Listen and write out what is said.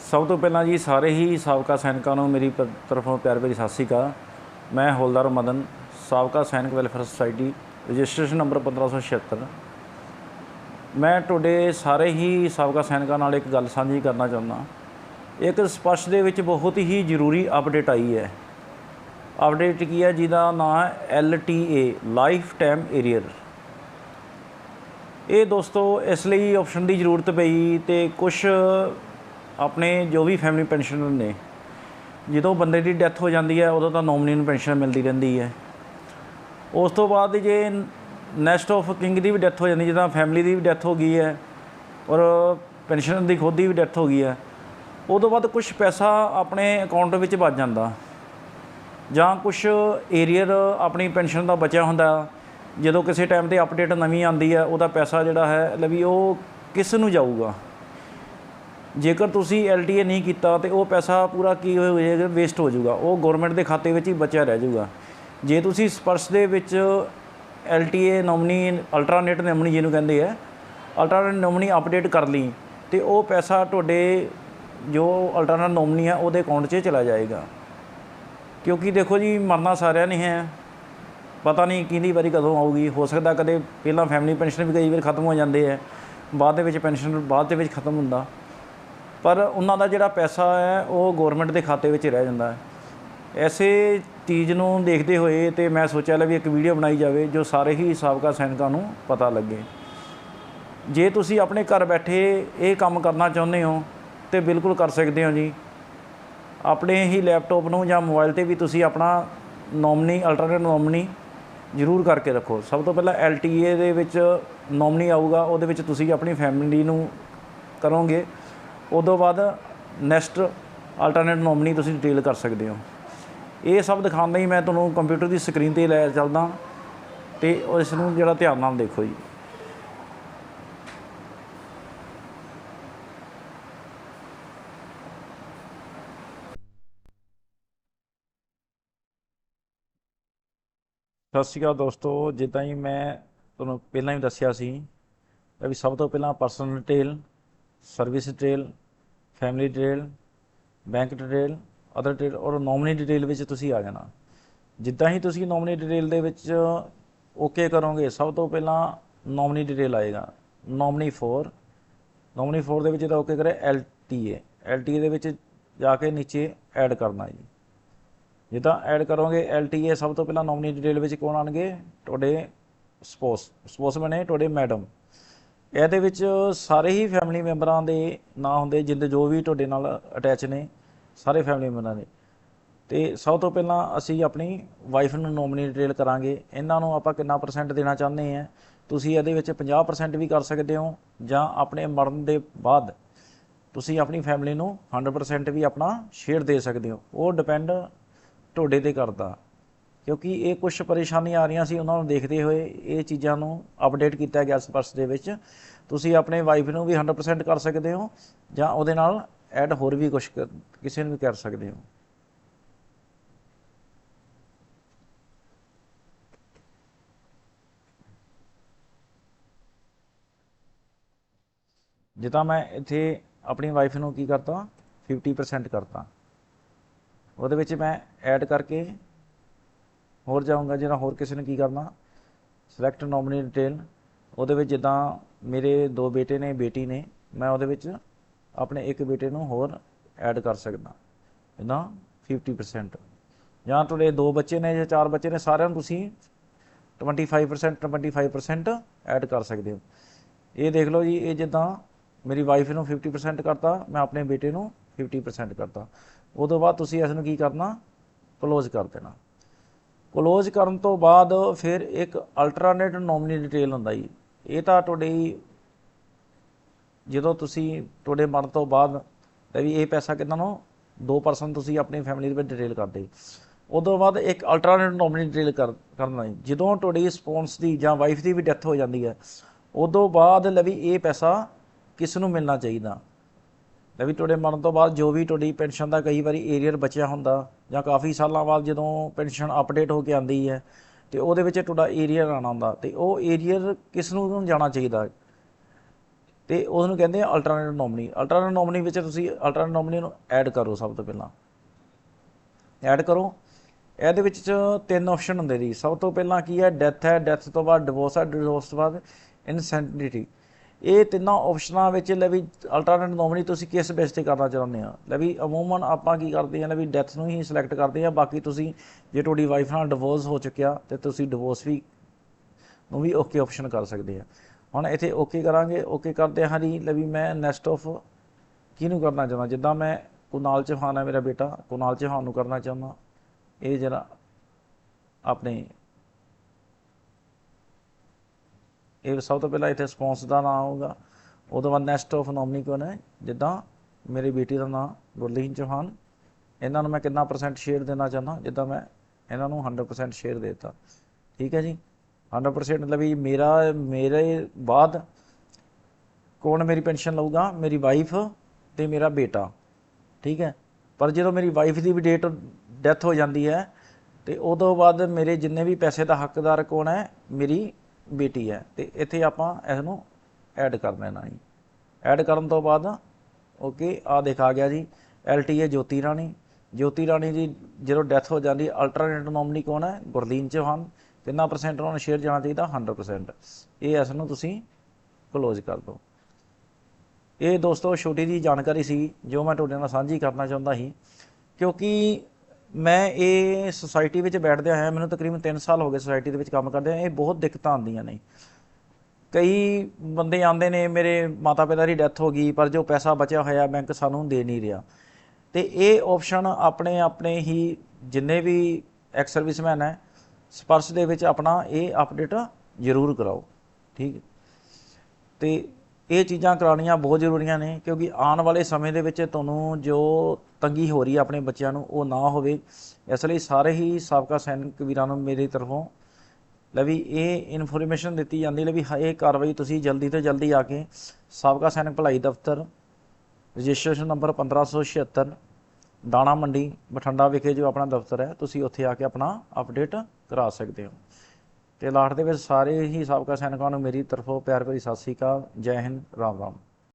ਸਭ ਤੋਂ ਪਹਿਲਾਂ ਜੀ ਸਾਰੇ ਹੀ ਸਾਬਕਾ ਸੈਨਿਕਾਂ ਨੂੰ ਮੇਰੀ ਪ- ਤਰਫੋਂ ਪਿਆਰ ਭਰੀ ਸਤਿ ਸ਼੍ਰੀ ਅਕਾਲ। ਮੈਂ ਹੌਲਦਾਰ ਮਦਨ, ਸਾਬਕਾ ਸੈਨਿਕ ਵੈਲਫੇਅਰ ਸੁਸਾਇਟੀ, ਰਜਿਸਟ੍ਰੇਸ਼ਨ ਨੰਬਰ 1576 ਮੈਂ ਤੁਹਾਡੇ ਸਾਰੇ ਹੀ ਸਾਬਕਾ ਸੈਨਿਕਾਂ ਨਾਲ ਇੱਕ ਗੱਲ ਸਾਂਝੀ ਕਰਨਾ ਚਾਹੁੰਦਾ। ਇੱਕ ਸਪਸ਼ਟ ਦੇ ਵਿੱਚ ਬਹੁਤ ਹੀ ਜ਼ਰੂਰੀ ਅਪਡੇਟ ਆਈ ਹੈ। ਅਪਡੇਟ ਕੀ ਹੈ? ਜਿਹਦਾ ਨਾਮ ਹੈ LTA ਲਾਈਫ ਟਾਈਮ ਏਰੀਅਰ। ਇਹ ਦੋਸਤੋ, ਇਸ ਲਈ ਆਪਸ਼ਨ ਦੀ ਜ਼ਰੂਰਤ ਪਈ ਤੇ ਕੁਝ ਆਪਣੇ ਜੋ ਵੀ ਫੈਮਿਲੀ ਪੈਨਸ਼ਨਰ ਨੇ ਜਦੋਂ ਬੰਦੇ ਦੀ ਡੈਥ ਹੋ ਜਾਂਦੀ ਹੈ, ਉਦੋਂ ਤਾਂ ਨੋਮਨੀ ਨੂੰ ਪੈਨਸ਼ਨ ਮਿਲਦੀ ਰਹਿੰਦੀ ਹੈ। ਉਸ ਤੋਂ ਬਾਅਦ ਜੇ ਨੈਸਟ ਆਫ ਕਿੰਗ ਦੀ ਵੀ ਡੈਥ ਹੋ ਜਾਂਦੀ, ਜਿੱਦਾਂ ਫੈਮਿਲੀ ਦੀ ਵੀ ਡੈਥ ਹੋ ਗਈ ਹੈ, ਔਰ ਪੈਨਸ਼ਨਰ ਦੀ ਖੁਦ ਦੀ ਵੀ ਡੈਥ ਹੋ ਗਈ ਹੈ, ਉਦੋਂ ਬਾਅਦ ਕੁਝ ਪੈਸਾ ਆਪਣੇ ਅਕਾਊਂਟ ਵਿੱਚ ਬਚ ਜਾਂਦਾ। ਜਾਂ ਕੁਝ ਏਰੀਅਰ ਆਪਣੀ ਪੈਨਸ਼ਨ ਦਾ ਬਚਿਆ ਹੁੰਦਾ, ਜਦੋਂ ਕਿਸੇ ਟਾਈਮ ਤੇ ਅਪਡੇਟ ਨਵੀਂ ਆਉਂਦੀ ਹੈ, ਉਹਦਾ ਪੈਸਾ ਜਿਹੜਾ ਹੈ ਲਵੀ ਉਹ ਕਿਸ ਨੂੰ ਜਾਊਗਾ? ਜੇਕਰ ਤੁਸੀਂ ਐਲਟੀਏ ਨਹੀਂ ਕੀਤਾ ਤੇ ਉਹ ਪੈਸਾ ਪੂਰਾ ਕੀ ਹੋ ਜਾਏਗਾ? ਵੇਸਟ ਹੋ ਜਾਊਗਾ। ਉਹ ਗਵਰਨਮੈਂਟ ਦੇ ਖਾਤੇ ਵਿੱਚ ਹੀ ਬਚਿਆ ਰਹਿ ਜਾਊਗਾ। ਜੇ ਤੁਸੀਂ ਸਪਰਸ਼ ਦੇ ਵਿੱਚ ਐਲਟੀਏ ਨੋਮਨੀ ਅਲਟਰਨੇਟ ਨੋਮਨੀ ਜਿਹਨੂੰ ਕਹਿੰਦੇ ਆ ਅਲਟਰਨੇਟ ਨੋਮਨੀ ਅਪਡੇਟ ਕਰ ਲਈ ਤੇ ਉਹ ਪੈਸਾ ਤੁਹਾਡੇ ਜੋ ਅਲਟਰਨੇਟ ਨੋਮਨੀ ਹੈ ਉਹਦੇ ਅਕਾਊਂਟ 'ਚ ਚਲਾ ਜਾਏਗਾ। ਕਿਉਂਕਿ ਦੇਖੋ ਜੀ, ਮਰਨਾ ਸਾਰਿਆਂ ਨੇ ਹੈ। ਪਤਾ ਨਹੀਂ ਕਿਹਦੀ ਵਾਰੀ ਕਦੋਂ ਆਊਗੀ। ਹੋ ਸਕਦਾ ਕਦੇ ਪਹਿਲਾਂ ਫੈਮਿਲੀ ਪੈਨਸ਼ਨ ਵੀ ਕਈ ਵਾਰ ਖਤਮ ਹੋ ਜਾਂਦੇ ਹੈ ਬਾਅਦ ਦੇ ਵਿੱਚ ਪੈਨਸ਼ਨ ਬਾਅਦ ਦੇ ਵਿੱਚ ਖਤਮ ਹੁੰਦਾ। ਪਰ ਉਹਨਾਂ ਦਾ ਜਿਹੜਾ ਪੈਸਾ ਹੈ, ਉਹ ਗਵਰਨਮੈਂਟ ਦੇ ਖਾਤੇ ਵਿੱਚ ਰਹਿ ਜਾਂਦਾ ਹੈ। ਐਸੇ ਚੀਜ਼ ਨੂੰ ਦੇਖਦੇ ਹੋਏ ਤੇ ਮੈਂ ਸੋਚਿਆ ਲੈ ਵੀ ਇੱਕ ਵੀਡੀਓ ਬਣਾਈ ਜਾਵੇ ਜੋ ਸਾਰੇ ਹੀ ਸਾਬਕਾ ਸੈਨਿਕਾਂ ਨੂੰ ਪਤਾ ਲੱਗੇ। ਜੇ ਤੁਸੀਂ ਆਪਣੇ ਘਰ ਬੈਠੇ ਇਹ ਕੰਮ ਕਰਨਾ ਚਾਹੁੰਦੇ ਹੋ, ਤੇ ਬਿਲਕੁਲ ਕਰ ਸਕਦੇ ਹੋ ਜੀ। ਆਪਣੇ ਹੀ ਲੈਪਟਾਪ ਨੂੰ ਜਾਂ ਮੋਬਾਈਲ ਤੇ ਵੀ ਤੁਸੀਂ ਆਪਣਾ ਨੋਮਨੀ ਅਲਟਰਨੇਟ ਨੋਮਨੀ ਜ਼ਰੂਰ ਕਰਕੇ ਰੱਖੋ। ਸਭ ਤੋਂ ਪਹਿਲਾਂ LTA ਦੇ ਵਿੱਚ ਨੋਮਨੀ ਆਊਗਾ, ਉਹਦੇ ਵਿੱਚ ਤੁਸੀਂ ਆਪਣੀ ਫੈਮਿਲੀ ਨੂੰ ਕਰੋਗੇ। ਉਦੋਂ ਬਾਅਦ ਨੈਕਸਟ ਅਲਟਰਨੇਟ ਨੋਮਨੀ ਤੁਸੀਂ ਡਿਟੇਲ ਕਰ ਸਕਦੇ ਹੋ। ਇਹ ਸਭ ਦਿਖਾਉਣ ਲਈ ਮੈਂ ਤੁਹਾਨੂੰ ਕੰਪਿਊਟਰ ਦੀ ਸਕਰੀਨ ਤੇ ਲੈ ਚੱਲਦਾ ਤੇ ਇਸ ਨੂੰ ਜਿਹੜਾ ਧਿਆਨ ਨਾਲ ਦੇਖੋ ਜੀ। ਸਤਿ ਸ਼੍ਰੀ ਅਕਾਲ ਦੋਸਤੋ, ਜਿੱਦਾਂ ਹੀ ਮੈਂ ਤੁਹਾਨੂੰ ਪਹਿਲਾਂ ਹੀ ਦੱਸਿਆ ਸੀ ਵੀ ਸਭ ਤੋਂ ਪਹਿਲਾਂ personal detail service detail family detail bank detail other detail ਔਰ ਨੋਮਨੀ ਡਿਟੇਲ ਵਿੱਚ ਤੁਸੀਂ ਆ ਜਾਣਾ। ਜਿੱਦਾਂ ਹੀ ਤੁਸੀਂ ਨੋਮਨੀ ਡਿਟੇਲ ਦੇ ਵਿੱਚ ਓਕੇ ਕਰੋਗੇ, ਸਭ ਤੋਂ ਪਹਿਲਾਂ ਨੋਮਨੀ ਡਿਟੇਲ ਆਏਗਾ। ਨੋਮਨੀ 4 ਨੋਮਨੀ 4 ਦੇ ਵਿੱਚ ਜਦੋਂ ਓਕੇ ਕਰੇ LTA LTA ਦੇ ਵਿੱਚ ਜਾ ਕੇ ਨੀਚੇ ਐਡ ਕਰਨਾ ਜੀ। ਜਿੱਦਾਂ ਐਡ ਕਰੋਗੇ LTA ਸਭ ਤੋਂ ਪਹਿਲਾਂ ਨੋਮਨੀ ਡਿਟੇਲ ਵਿੱਚ ਕੌਣ ਆਣਗੇ? ਤੁਹਾਡੇ ਸਪੋਸ ਸਪੋਸਮੈਨ ਬਣੇ ਤੁਹਾਡੇ ਮੈਡਮ ਇਹਦੇ ਵਿੱਚ ਸਾਰੇ ਹੀ ਫੈਮਿਲੀ ਮੈਂਬਰਾਂ ਦੇ ਨਾਂ ਹੁੰਦੇ, ਜਿੰਦੇ ਜੋ ਵੀ ਤੁਹਾਡੇ ਨਾਲ ਅਟੈਚ ਨੇ, ਸਾਰੇ ਫੈਮਿਲੀ ਮੈਂਬਰਾਂ ਦੇ। ਤੇ ਸਭ ਤੋਂ ਪਹਿਲਾਂ ਅਸੀਂ ਆਪਣੀ ਵਾਈਫ ਨੂੰ ਨੋਮਨੀ ਡਿਟੇਲ ਕਰਾਂਗੇ। ਇਹਨਾਂ ਨੂੰ ਆਪਾਂ ਕਿੰਨਾ ਪਰਸੈਂਟ ਦੇਣਾ ਚਾਹੁੰਦੇ ਆ ਤੁਸੀਂ ਇਹਦੇ ਵਿੱਚ 50% ਵੀ ਕਰ ਸਕਦੇ ਹੋ, ਜਾਂ ਆਪਣੇ ਮਰਨ ਦੇ ਬਾਅਦ ਤੁਸੀਂ ਆਪਣੀ ਫੈਮਿਲੀ ਨੂੰ 100% ਵੀ ਆਪਣਾ ਸ਼ੇਅਰ ਦੇ ਸਕਦੇ ਹੋ। ਉਹ ਡਿਪੈਂਡ ਤੁਹਾਡੇ ਤੇ ਕਰਦਾ। ਕਿਉਂਕਿ ਇਹ ਕੁਝ ਪਰੇਸ਼ਾਨੀਆਂ ਆ ਰਹੀਆਂ ਸੀ ਉਹਨਾਂ ਨੂੰ ਦੇਖਦੇ ਹੋਏ ਇਹ ਚੀਜ਼ਾਂ ਨੂੰ ਅਪਡੇਟ ਕੀਤਾ ਗਿਆ ਸਪਰਸ਼ ਦੇ ਵਿੱਚ। ਤੁਸੀਂ ਆਪਣੇ ਵਾਈਫ ਨੂੰ ਵੀ 100% ਕਰ ਸਕਦੇ ਹੋ ਜਾਂ ਉਹਦੇ ਨਾਲ ਐਡ ਹੋਰ ਵੀ ਕੁਝ ਕਿਸੇ ਨੂੰ ਵੀ ਕਰ ਸਕਦੇ ਹੋ। ਜਿੱਦਾਂ ਮੈਂ ਇੱਥੇ ਆਪਣੀ ਵਾਈਫ ਨੂੰ ਕੀ ਕਰਤਾ 50% ਕਰਤਾ। ਉਹਦੇ ਵਿੱਚ ਮੈਂ ਐਡ ਕਰਕੇ ਹੋਰ ਜਾਊਂਗਾ ਜਿਹੜਾ ਹੋਰ ਕਿਸੇ ਨੇ ਕੀ ਕਰਨਾ? ਸਿਲੈਕਟ ਨੋਮਨੀ ਡਿਟੇਲ ਉਹਦੇ ਵਿੱਚ ਜਿੱਦਾਂ ਮੇਰੇ ਦੋ ਬੇਟੇ ਨੇ, ਬੇਟੀ ਨੇ, ਮੈਂ ਉਹਦੇ ਵਿੱਚ ਆਪਣੇ ਇੱਕ ਬੇਟੇ ਨੂੰ ਹੋਰ ਐਡ ਕਰ ਸਕਦਾ। ਜਿੱਦਾਂ 50% ਜਾਂ ਤੁਹਾਡੇ ਦੋ ਬੱਚੇ ਨੇ ਜਾਂ ਚਾਰ ਬੱਚੇ ਨੇ, ਸਾਰਿਆਂ ਨੂੰ ਤੁਸੀਂ 25% 25% ਐਡ ਕਰ ਸਕਦੇ ਹੋ। ਇਹ ਦੇਖ ਲਓ ਜੀ, ਇਹ ਜਿੱਦਾਂ ਮੇਰੀ ਵਾਈਫ ਨੂੰ 50% ਕਰਤਾ, ਮੈਂ ਆਪਣੇ ਬੇਟੇ ਨੂੰ 50% ਕਰਤਾ। ਉਦੋਂ ਬਾਅਦ ਤੁਸੀਂ ਇਸ ਨੂੰ ਕੀ ਕਰਨਾ? ਕਲੋਜ਼ ਕਰ ਦੇਣਾ। ਕਲੋਜ਼ ਕਰਨ ਤੋਂ ਬਾਅਦ ਫਿਰ ਇੱਕ ਅਲਟਰਨੇਟ ਨੋਮਨੀ ਡਿਟੇਲ ਹੁੰਦਾ ਜੀ। ਇਹ ਤਾਂ ਤੁਹਾਡੀ ਜਦੋਂ ਤੁਸੀਂ ਤੁਹਾਡੇ ਮਰਨ ਤੋਂ ਬਾਅਦ ਤੇ ਵੀ ਇਹ ਪੈਸਾ ਕਿੰਨਾ ਨੂੰ 2% ਤੁਸੀਂ ਆਪਣੀ ਫੈਮਿਲੀ ਦੇ ਵਿੱਚ ਡਿਟੇਲ ਕਰਦੇ। ਉਦੋਂ ਬਾਅਦ ਇੱਕ ਅਲਟਰਨੇਟ ਨੋਮਨੀ ਡਿਟੇਲ ਕਰ, ਕਰਨਾ ਜੀ। ਜਦੋਂ ਤੁਹਾਡੀ ਸਪੌਂਸ ਦੀ ਜਾਂ ਵਾਈਫ ਦੀ ਵੀ ਡੈਥ ਹੋ ਜਾਂਦੀ ਹੈ, ਉਦੋਂ ਬਾਅਦ ਲਵੀ ਇਹ ਪੈਸਾ ਕਿਸ ਨੂੰ ਮਿਲਣਾ ਚਾਹੀਦਾ? ਵੀ ਤੁਹਾਡੇ ਮਰਨ ਤੋਂ ਬਾਅਦ ਜੋ ਵੀ ਤੁਹਾਡੀ ਪੈਨਸ਼ਨ ਦਾ ਕਈ ਵਾਰੀ ਏਰੀਅਰ ਬਚਿਆ ਹੁੰਦਾ, ਜਾਂ ਕਾਫੀ ਸਾਲਾਂ ਬਾਅਦ ਜਦੋਂ ਪੈਨਸ਼ਨ ਅਪਡੇਟ ਹੋ ਕੇ ਆਂਦੀ ਹੈ, ਤੇ ਉਹਦੇ ਵਿੱਚ ਤੁਹਾਡਾ ਏਰੀਅਰ ਆਣਾ ਹੁੰਦਾ, ਤੇ ਉਹ ਏਰੀਅਰ ਕਿਸ ਨੂੰ ਜਾਣਾ ਚਾਹੀਦਾ? ਤੇ ਉਹਨੂੰ ਕਹਿੰਦੇ ਆ ਅਲਟਰਨੇਟ ਨੋਮਨੀ ਅਲਟਰਨੇਟ ਨੋਮਨੀ ਵਿੱਚ ਤੁਸੀਂ ਅਲਟਰਨੇਟ ਨੋਮਨੀ ਨੂੰ ਐਡ ਕਰੋ ਸਭ ਤੋਂ ਪਹਿਲਾਂ। ਐਡ ਕਰੋ। ਇਹਦੇ ਵਿੱਚ ਤਿੰਨ ਆਪਸ਼ਨ ਹੁੰਦੇ ਜੀ। ਸਭ ਤੋਂ ਪਹਿਲਾਂ ਕੀ ਹੈ? ਡੈਥ ਹੈ ਡੈਥ ਤੋਂ ਬਾਅਦ ਡਿਵੋਰਸ ਹੈ ਡਿਵੋਰਸ ਤੋਂ ਬਾਅਦ ਇਨਸੈਂਟਿਟੀ ਇਹ ਤਿੰਨਾਂ ਆਪਸ਼ਨਾਂ ਵਿੱਚ ਲੈ ਵੀ ਅਲਟਰਨੇਟ ਨੋਮਨੀ ਤੁਸੀਂ ਕਿਸ ਬੇਸ ਤੇ ਕਰਨਾ ਚਾਹੁੰਦੇ ਆ ਲੈ ਵੀ ਅਮੂਮਨ ਆਪਾਂ ਕੀ ਕਰਦੇ ਆ ਲੈ ਵੀ ਡੈਥ ਨੂੰ ਹੀ ਸਿਲੈਕਟ ਕਰਦੇ ਆ ਬਾਕੀ ਤੁਸੀਂ ਜੇ ਤੁਹਾਡੀ ਵਾਈਫ ਨਾਲ ਡਿਵੋਰਸ ਹੋ ਚੁੱਕਿਆ ਤੇ ਤੁਸੀਂ ਡਿਵੋਰਸ ਵੀ ਨੂੰ ਵੀ ਓਕੇ ਆਪਸ਼ਨ ਕਰ ਸਕਦੇ ਆ। ਹੁਣ ਇੱਥੇ ਓਕੇ ਕਰਾਂਗੇ ਓਕੇ ਕਰਦੇ ਹਾਂ ਜੀ। ਲੈ ਵੀ ਮੈਂ ਨੈਸਟ ਆਫ ਕਿਹਨੂੰ ਕਰਨਾ ਚਾਹੁੰਦਾ? ਜਿੱਦਾਂ ਮੈਂ ਕੁਨਾਲ ਚੌਹਾਨ ਹੈ ਮੇਰਾ ਬੇਟਾ, ਕੁਨਾਲ ਚੌਹਾਨ ਨੂੰ ਕਰਨਾ ਚਾਹੁੰਦਾ। ਇਹ ਜਿਹੜਾ ਆਪਣੇ ਇਹ ਸਭ ਤੋਂ ਪਹਿਲਾਂ ਇੱਥੇ ਸਪੌਂਸ ਦਾ ਨਾਮ ਆਊਗਾ। ਉਹਦੇ ਬਾਅਦ ਨੈਕਸਟ ਆਫ ਨੋਮਨੀ ਕੋਣ ਹੈ? ਜਿੱਦਾਂ ਮੇਰੀ ਬੇਟੀ ਦਾ ਨਾਮ ਗੁਰਲੀਨ ਚੌਹਾਨ। ਇਹਨਾਂ ਨੂੰ ਮੈਂ ਕਿੰਨਾ ਪਰਸੈਂਟ ਸ਼ੇਅਰ ਦੇਣਾ ਚਾਹੁੰਦਾ? ਜਿੱਦਾਂ ਮੈਂ ਇਹਨਾਂ ਨੂੰ 100% ਸ਼ੇਅਰ ਦੇਤਾ। ਠੀਕ ਹੈ ਜੀ? 100% ਮਤਲਬ ਵੀ ਮੇਰਾ, ਮੇਰੇ ਬਾਅਦ ਕੌਣ ਮੇਰੀ ਪੈਨਸ਼ਨ ਲਊਗਾ? ਮੇਰੀ ਵਾਈਫ ਤੇ ਮੇਰਾ ਬੇਟਾ। ਠੀਕ ਹੈ? ਪਰ ਜਦੋਂ ਮੇਰੀ ਵਾਈਫ ਦੀ ਵੀ ਡੇਟ ਡੈਥ ਹੋ ਜਾਂਦੀ ਹੈ, ਤੇ ਉਦੋਂ ਬਾਅਦ ਮੇਰੇ ਜਿੰਨੇ ਵੀ ਪੈਸੇ ਦਾ ਹੱਕਦਾਰ ਕੌਣ ਹੈ? ਮੇਰੀ ਬੇਟੀ ਹੈ ਤੇ ਇੱਥੇ ਆਪਾਂ ਇਸ ਨੂੰ ਐਡ ਕਰ ਲੈਣਾ ਜੀ। ਐਡ ਕਰਨ ਤੋਂ ਬਾਅਦ ਓਕੇ ਆ ਦੇਖ ਗਿਆ ਜੀ ਐਲਟੀਏ ਜੋਤੀ ਰਾਣੀ। ਜੋਤੀ ਰਾਣੀ ਦੀ ਜਦੋਂ ਡੈਥ ਹੋ ਜਾਂਦੀ ਅਲਟਰਨੇਟ ਨੋਮਨੀ ਕੌਣ ਹੈ? ਗੁਰਲੀਨ ਚੌਹਾਨ। ਕਿੰਨਾ ਪਰਸੈਂਟ ਉਹਨਾਂ ਨੂੰ ਸ਼ੇਅਰ ਜਾਣਾ ਚਾਹੀਦਾ? 100% ਇਹ ਇਸ ਨੂੰ ਤੁਸੀਂ ਕਲੋਜ਼ ਕਰ ਦਿਓ। ਇਹ ਦੋਸਤੋ, ਛੋਟੀ ਜੀ ਜਾਣਕਾਰੀ ਸੀ ਜੋ ਮੈਂ ਤੁਹਾਡੇ ਨਾਲ ਸਾਂਝੀ ਕਰਨਾ ਚਾਹੁੰਦਾ ਸੀ। ਕਿਉਂਕਿ ਮੈਂ ਇਹ ਸੁਸਾਇਟੀ ਵਿੱਚ ਬੈਠਦਿਆਂ ਹੋਇਆ ਮੈਨੂੰ ਤਕਰੀਬਨ 3 ਸਾਲ ਹੋ ਗਏ ਸੁਸਾਇਟੀ ਦੇ ਵਿੱਚ ਕੰਮ ਕਰਦੇ ਆ ਇਹ ਬਹੁਤ ਦਿੱਕਤਾਂ ਆਉਂਦੀਆਂ ਨੇ। ਕਈ ਬੰਦੇ ਆਉਂਦੇ ਨੇ, ਮੇਰੇ ਮਾਤਾ ਪਿਤਾ ਦੀ ਡੈਥ ਹੋ ਗਈ, ਪਰ ਜੋ ਪੈਸਾ ਬਚਿਆ ਹੋਇਆ ਬੈਂਕ ਸਾਨੂੰ ਦੇ ਨਹੀਂ ਰਿਹਾ। ਤੇ ਇਹ ਆਪਸ਼ਨ ਆਪਣੇ ਆਪਣੇ ਹੀ ਜਿੰਨੇ ਵੀ ਐਕਸ ਸਰਵਿਸਮੈਨ ਹੈ, ਸਪਰਸ਼ ਦੇ ਵਿੱਚ ਆਪਣਾ ਇਹ ਅਪਡੇਟ ਜ਼ਰੂਰ ਕਰਾਓ, ਠੀਕ ਹੈ। ਤੇ ਇਹ ਚੀਜ਼ਾਂ ਕਰਾਉਣੀਆਂ ਬਹੁਤ ਜ਼ਰੂਰੀਆਂ ਨੇ, ਕਿਉਂਕਿ ਆਉਣ ਵਾਲੇ ਸਮੇਂ ਦੇ ਵਿੱਚ ਤੁਹਾਨੂੰ ਜੋ ਤੰਗੀ ਹੋ ਰਹੀ ਹੈ ਆਪਣੇ ਬੱਚਿਆਂ ਨੂੰ, ਉਹ ਨਾ ਹੋਵੇ। ਇਸ ਲਈ ਸਾਰੇ ਹੀ ਸਾਬਕਾ ਸੈਨਿਕ ਵੀਰਾਂ ਨੂੰ ਮੇਰੀ ਤਰਫੋਂ ਲੈ ਵੀ ਇਹ ਇਨਫੋਰਮੇਸ਼ਨ ਦਿੱਤੀ ਜਾਂਦੀ ਲੈ ਵੀ ਹ- ਇਹ ਕਾਰਵਾਈ ਤੁਸੀਂ ਜਲਦੀ ਤੋਂ ਜਲਦੀ ਆ ਕੇ ਸਾਬਕਾ ਸੈਨਿਕ ਭਲਾਈ ਦਫ਼ਤਰ, ਰਜਿਸਟ੍ਰੇਸ਼ਨ ਨੰਬਰ 1576 ਦਾਣਾ ਮੰਡੀ, ਬਠਿੰਡਾ ਵਿਖੇ ਜੋ ਆਪਣਾ ਦਫ਼ਤਰ ਹੈ, ਤੁਸੀਂ ਉੱਥੇ ਆ ਕੇ ਆਪਣਾ ਅਪਡੇਟ ਕਰਾ ਸਕਦੇ ਹੋ। ਤੇ ਲਾਟ ਦੇ ਵਿੱਚ ਸਾਰੇ ਹੀ ਸਾਬਕਾ ਸੈਨਿਕਾਂ ਨੂੰ ਮੇਰੀ ਤਰਫੋਂ ਪਿਆਰ ਭਰੀ ਸਤਿ ਸ੍ਰੀ ਅਕਾਲ, ਜੈ ਹਿੰਦ, ਰਾਮ ਰਾਮ।